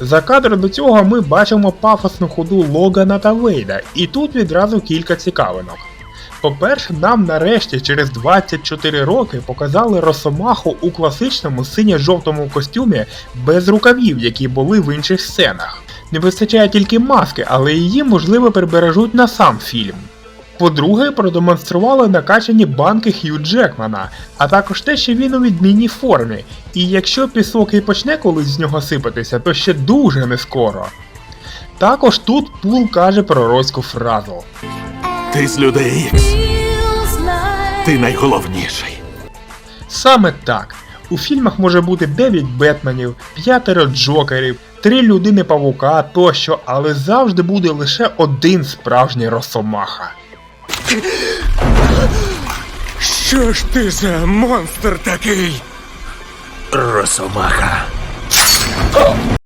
За кадром до цього ми бачимо пафосну ходу Логана та Вейда, і тут відразу кілька цікавинок. По-перше, нам нарешті через 24 роки показали Росомаху у класичному синьо-жовтому костюмі без рукавів, які були в інших сценах. Не вистачає тільки маски, але її можливо прибережуть на сам фільм. По-друге, продемонстрували накачані банки Хью Джекмана, а також те, що він у відмінній формі, і якщо пісок і почне колись з нього сипатися, то ще дуже не скоро. Також тут Пул каже пророцьку фразу. Ти з людей Ікс. Ти найголовніший. Саме так. У фільмах може бути 9 Бетменів, п'ятеро Джокерів, три людини павука тощо, але завжди буде лише один справжній Росомаха. Що ж ти за монстр такий? Росомаха.